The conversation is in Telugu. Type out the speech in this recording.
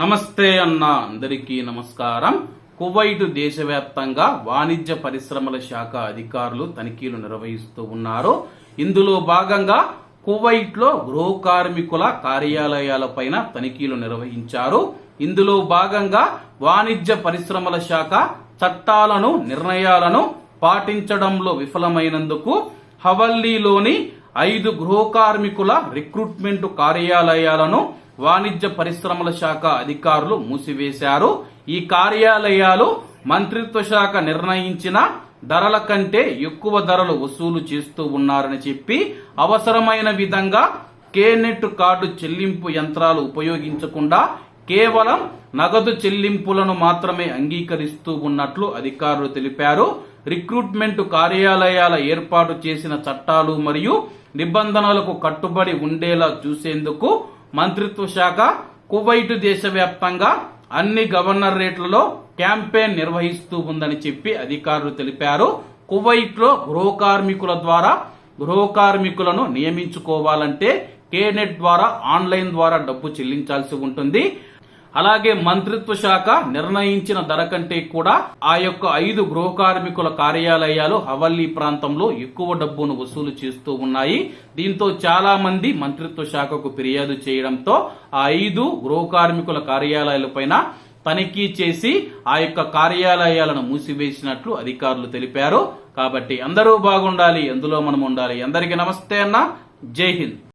నమస్తే అన్న అందరికీ నమస్కారం. కువైట్ దేశవ్యాప్తంగా వాణిజ్య పరిశ్రమల శాఖ అధికారులు తనిఖీలు నిర్వహిస్తూ ఉన్నారు. ఇందులో భాగంగా కువైట్లో గృహ కార్మికుల కార్యాలయాలపైన తనిఖీలు నిర్వహించారు. ఇందులో భాగంగా వాణిజ్య పరిశ్రమల శాఖ చట్టాలను నిర్ణయాలను పాటించడంలో విఫలమైనందుకు హవల్లీలోని ఐదు గృహ కార్మికుల రిక్రూట్మెంట్ కార్యాలయాలను వాణిజ్య పరిశ్రమల శాఖ అధికారులు మూసివేశారు. ఈ కార్యాలయాలు మంత్రిత్వ శాఖ నిర్ణయించిన ధరల కంటే ఎక్కువ ధరలు వసూలు చేస్తూ ఉన్నారని చెప్పి అవసరమైన విధంగా కేనెట్ కార్డు చెల్లింపు యంత్రాలు ఉపయోగించకుండా కేవలం నగదు చెల్లింపులను మాత్రమే అంగీకరిస్తూ ఉన్నట్లు అధికారులు తెలిపారు. రిక్రూట్మెంట్ కార్యాలయాల ఏర్పాటు చేసిన చట్టాలు మరియు నిబంధనలకు కట్టుబడి ఉండేలా చూసేందుకు మంత్రిత్వ శాఖ కువైట్ దేశవ్యాప్తంగా అన్ని గవర్నర్ రేట్లలో క్యాంపెయిన్ నిర్వహిస్తూ ఉందని చెప్పి అధికారులు తెలిపారు. కువైట్లో గృహ కార్మికుల ద్వారా గృహ కార్మికులను నియమించుకోవాలంటే కేనెట్ ద్వారా ఆన్లైన్ ద్వారా డబ్బు చెల్లించాల్సి ఉంటుంది. అలాగే మంత్రిత్వ శాఖ నిర్ణయించిన ధర కంటే కూడా ఆ యొక్క ఐదు గృహ కార్మికుల కార్యాలయాలు హవల్లీ ప్రాంతంలో ఎక్కువ డబ్బును వసూలు చేస్తూ ఉన్నాయి. దీంతో చాలా మంది మంత్రిత్వ శాఖకు ఫిర్యాదు చేయడంతో ఆ ఐదు గృహ కార్మికుల కార్యాలయాలపైన తనిఖీ చేసి ఆ యొక్క కార్యాలయాలను మూసివేసినట్లు అధికారులు తెలిపారు. కాబట్టి అందరూ బాగుండాలి అందులో మనం ఉండాలి అందరికీ నమస్తే అన్న. జై హింద్.